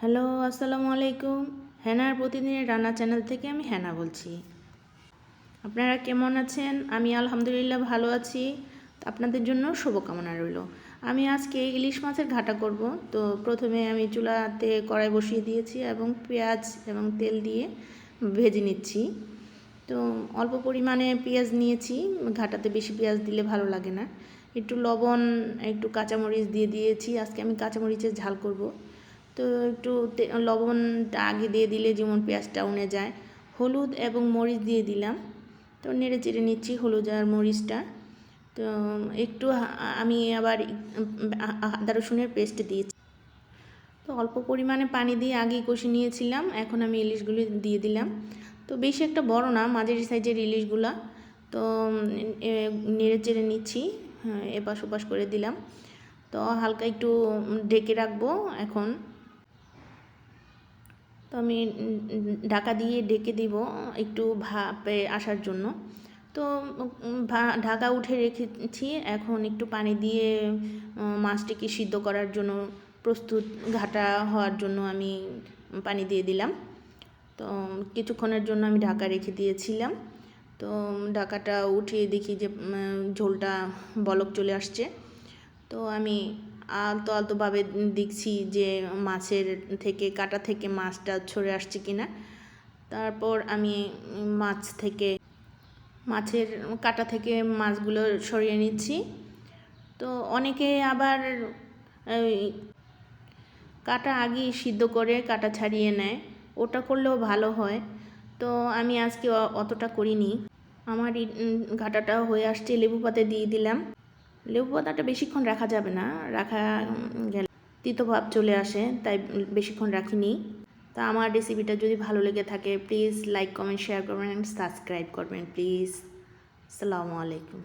Hello, আসসালামু আলাইকুম। হ্যানার প্রতিদিনের রান্না চ্যানেল থেকে আমি হ্যানা বলছি। আপনারা কেমন আছেন? আমি আলহামদুলিল্লাহ ভালো আছি। আপনাদের জন্য শুভকামনা রইল। আমি আজকে ইলিশ মাছের ঘাটা করব। তো প্রথমে আমি চুলাতে কড়াই বসিয়ে দিয়েছি এবং পেঁয়াজ এবং তেল দিয়ে ভেজে নিচ্ছি। তো অল্প পরিমাণে পেঁয়াজ নিয়েছি। ঘাটাতে বেশি পেঁয়াজ দিলে ভালো লাগে না। একটু লবণ, একটু কাঁচামরিচ দিয়ে দিয়েছি। আজকে আমি কাঁচামরিচের ঝাল করব। তো একটু লবণটা আগে দিয়ে দিলে যেমন পেঁয়াজটা উনে যায় হলুদ এবং মরিচ দিয়ে দিলাম। তো নেড়ে চেড়ে নিচ্ছি হলুদ আর মরিচটা। তো একটু আমি আবার আদা রসুনের পেস্ট দিয়েছি। তো অল্প পরিমাণে পানি দিয়ে আগেই কষে নিয়েছিলাম এখন আমি ইলিশগুলি দিয়ে দিলাম। তো বেশি একটা বড় না মাঝারি সাইজের ইলিশগুলা। তো নেড়ে চেড়ে নিচ্ছি হ্যাঁ, এপাশ ওপাশ করে দিলাম। তো হালকা একটু ঢেকে রাখব এখন। তো আমি ঢাকা দিয়ে ডেকে দিব, একটু ভাপে আসার জন্য। তো ঢাকা উঠে রেখেছি, এখন একটু পানি দিয়ে মাছটিকে সিদ্ধ করার জন্য, প্রস্তুত ঘাটা হওয়ার জন্য আমি পানি দিয়ে দিলাম। তো, কিছুক্ষণের জন্য আমি ঢাকা রেখে দিয়েছিলাম। তো, ঢাকাটা উঠিয়ে দেখি যে ঝোলটা বলক চলে আসছে। তো আমি আলতো আলতোভাবে দেখছি যে মাছের থেকে, কাটা থেকে মাছটা ছড়ে আসছে কি না তারপর আমি মাছ থেকে, মাছের কাটা থেকে মাছগুলো সরিয়ে নিচ্ছি। তো অনেকে আবার কাটা আগে সিদ্ধ করে, কাটা ছাড়িয়ে নেয়। ওটা করলেও ভালো হয়। তো আমি আজকে অতটা করিনি। আমার ঘাটাটা হয়ে আসছে, লেবু পাতে দিয়ে দিলাম। লেবু পাতাটা বেশিক্ষণ রাখা যাবে না। রাখা গেলে তিতভাব চলে আসে, তাই বেশিক্ষণ রাখিনি। তা আমার রেসিপিটা যদি ভালো লেগে থাকে, প্লিজ লাইক, কমেন্ট, শেয়ার করবেন, সাবস্ক্রাইব করবেন, প্লিজ। আসসালামু আলাইকুম।